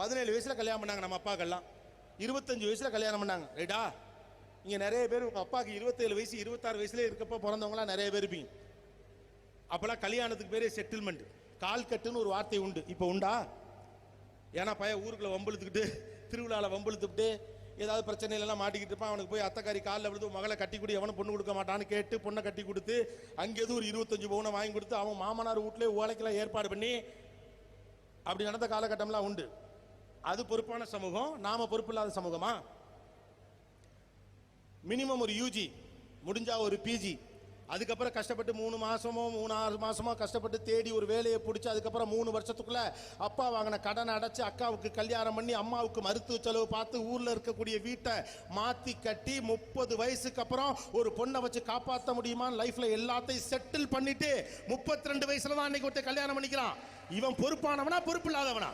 பதினேழு வயசில் கல்யாணம் பண்ணாங்க நம்ம அப்பாக்கெல்லாம். இருபத்தஞ்சு வயசில் கல்யாணம் பண்ணாங்க. ரைட்டா? இங்கே நிறைய பேர் உங்கள் அப்பாவுக்கு இருபத்தேழு வயசு இருபத்தாறு வயசுலேயே இருக்கப்போ பிறந்தவங்களாம் நிறைய பேர் இருப்பீங்க. அப்போல்லாம் கல்யாணத்துக்கு பேரே செட்டில்மெண்ட் கால் கட்டுன்னு ஒரு வார்த்தை உண்டு. இப்போ உண்டா? ஏன்னா பையன் ஊருக்குள்ள வம்பழுத்துக்கிட்டு திருவிழாவில் வம்பழுத்துக்கிட்டு ஏதாவது பிரச்சனையிலலாம் மாட்டிக்கிட்டு இருப்பான். அவனுக்கு போய் அத்தைக்காரி காலில் விழுந்து மகளை கட்டி கொடு எவனும் பொண்ணு கொடுக்க மாட்டான்னு கேட்டு பொண்ணை கட்டி கொடுத்து அங்கேருந்து ஒரு இருபத்தஞ்சு பவுனை வாங்கி கொடுத்து அவன் மாமனார் வீட்டிலே ஓலைக்கெல்லாம் ஏற்பாடு பண்ணி அப்படி நடந்த காலகட்டம்லாம் உண்டு. அது பொறுப்பான சமூகம் நாம பொறுப்பில்லாத சமூகமா? மினிமம் ஒரு யூஜி முடிஞ்சா ஒரு பிஜி அதுக்கப்புறம் கஷ்டப்பட்டு மூணு மாசமோ மூணு ஆறு மாசமோ கஷ்டப்பட்டு தேடி ஒரு வேலையை பிடிச்சி அதுக்கப்புறம் மூணு வருஷத்துக்குள்ள அப்பா வாங்கின கடனை அடைச்சி அக்காவுக்கு கல்யாணம் பண்ணி அம்மாவுக்கு மருத்துவ செலவு பார்த்து ஊர்ல இருக்கக்கூடிய வீட்டை மாத்தி கட்டி முப்பது வயசுக்கு அப்புறம் ஒரு பொண்ணை வச்சு காப்பாற்ற முடியுமான்னு லைஃப்ல எல்லாத்தையும் செட்டில் பண்ணிட்டு முப்பத்தி ரெண்டு வயசுல தான் அன்னைக்கு ஒருத்தன் கல்யாணம் பண்ணிக்கிறான். இவன் பொறுப்பானவனா பொறுப்பு இல்லாதவனா